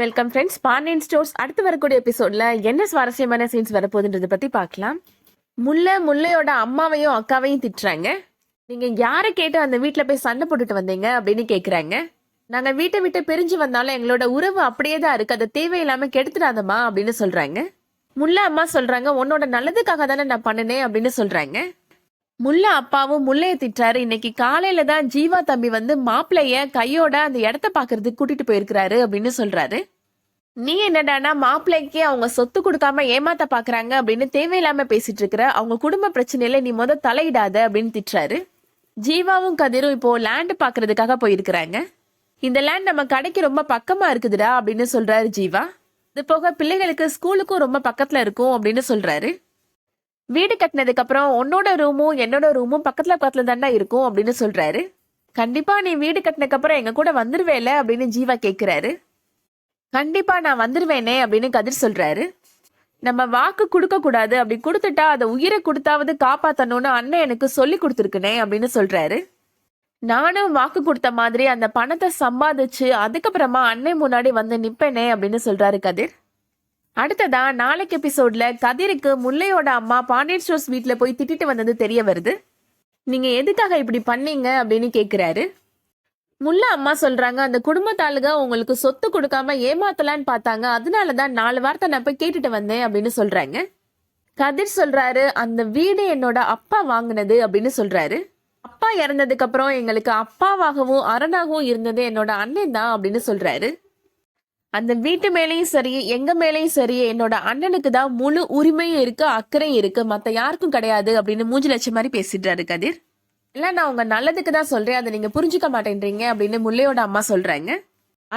Welcome friends Pandian stores அடுத்து வரக்கூடிய எபிசோட்ல என்ன சுவாரஸ்யமான சீன்ஸ் வரப்போகுதுன்றதை பத்தி பார்க்கலாம். முல்லை முல்லையோட அம்மாவையும் அக்காவையும் திட்டுறாங்க. நீங்க யாரை கேட்டு அந்த வீட்டில் போய் சண்டை போட்டுட்டு வந்தீங்க அப்படின்னு கேட்குறாங்க நாங்க வீட்டை விட்டு பிரிஞ்சு வந்தாலும் எங்களோட உறவு அப்படியே தான் இருக்கு. அதை தேவையில்லாம கெடுத்துடாதம்மா அப்படின்னு சொல்றாங்க. முல்லை அம்மா சொல்றாங்க உன்னோட நல்லதுக்காக தானே நான் பண்ணினேன் அப்படின்னு சொல்றாங்க. முல்லை அப்பாவும் முல்லைய திட்டுறாரு. இன்னைக்கு காலையில தான் ஜீவா தம்பி வந்து மாப்பிள்ளைய கையோட அந்த இடத்த பாக்குறதுக்கு கூட்டிட்டு போயிருக்கிறாரு அப்படின்னு சொல்றாரு. நீ என்னடானா மாப்பிள்ளைக்கு அவங்க சொத்து கொடுக்காம ஏமாத்த பாக்குறாங்க அப்படின்னு தேவையில்லாம பேசிட்டு இருக்கிற அவங்க குடும்ப பிரச்சனையில நீ முத தலையிடாத அப்படின்னு திட்டுறாரு. ஜீவாவும் கதிரும் இப்போ லேண்ட் பாக்குறதுக்காக போயிருக்கிறாங்க. இந்த லேண்ட் நம்ம கடைக்கு ரொம்ப பக்கமா இருக்குதுடா அப்படின்னு சொல்றாரு ஜீவா. இது போக பிள்ளைகளுக்கு ஸ்கூலுக்கும் ரொம்ப பக்கத்துல இருக்கும் அப்படின்னு சொல்றாரு. வீடு கட்டினதுக்கு அப்புறம் உன்னோட ரூமும் என்னோட ரூமும் பக்கத்துல பக்கத்துல தாண்டா இருக்கும் அப்படின்னு சொல்றாரு. கண்டிப்பா நீ வீடு கட்டினதுக்கு அப்புறம் எங்க கூட வந்துருவேல அப்படின்னு ஜீவா கேக்குறாரு. கண்டிப்பா நான் வந்துருவேனே அப்படின்னு கதிர் சொல்றாரு. நம்ம வாக்கு கொடுக்க கூடாது. அப்படி கொடுத்துட்டா அதை உயிரை கொடுத்தாவது காப்பாத்தணும்னு அண்ணன் எனக்கு சொல்லி கொடுத்துருக்குனே அப்படின்னு சொல்றாரு. நானும் வாக்கு கொடுத்த மாதிரி அந்த பணத்தை சம்பாதிச்சு அதுக்கப்புறமா அண்ணன் முன்னாடி வந்து நிப்பேனே அப்படின்னு சொல்றாரு கதிர். அடுத்ததா நாளைக்கு எபிசோட்ல கதிருக்கு முல்லையோட அம்மா பாண்டியன் ஸ்டோர்ஸ் வீட்டில் போய் திட்டிட்டு வந்தது தெரிய வருது. நீங்க எதுக்காக இப்படி பண்ணீங்க அப்படின்னு கேக்குறாரு. முல்லை அம்மா சொல்றாங்க அந்த குடும்பத்தாளுக உங்களுக்கு சொத்து கொடுக்காம ஏமாத்தலான்னு பார்த்தாங்க. அதனாலதான் நாலு வார்த்தை நான் போய் கேட்டுட்டு வந்தேன் அப்படின்னு சொல்றாங்க. கதிர் சொல்றாரு அந்த வீடு என்னோட அப்பா வாங்கினது அப்படின்னு சொல்றாரு. அப்பா இறந்ததுக்கு அப்புறம் எங்களுக்கு அப்பாவாகவும் அரணாகவும் இருந்தது என்னோட அண்ணன் தான் அப்படின்னு சொல்றாரு. அந்த வீட்டு மேலேயும் சரி எங்க மேலேயும் சரி என்னோட அண்ணனுக்கு தான் முழு உரிமையும் இருக்கு அக்கறையும் இருக்கு. மத்த யாருக்கும் கிடையாது அப்படின்னு மூஞ்சு லட்சம் மாதிரி பேசிடுறாரு கதிர். இல்ல நான் உங்க நல்லதுக்கு தான் சொல்றேன். அதை நீங்க புரிஞ்சுக்க மாட்டேன்றீங்க அப்படின்னு முல்லையோட அம்மா சொல்றாங்க.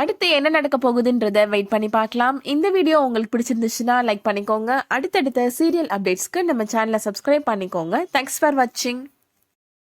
அடுத்து என்ன நடக்க போகுதுன்றத வெயிட் பண்ணி பார்க்கலாம். இந்த வீடியோ உங்களுக்கு பிடிச்சிருந்துச்சுன்னா லைக் பண்ணிக்கோங்க. அடுத்தடுத்த சீரியல் அப்டேட்ஸ்க்கு நம்ம சேனலை சப்ஸ்கிரைப் பண்ணிக்கோங்க. தேங்க்ஸ் ஃபார் வாட்சிங்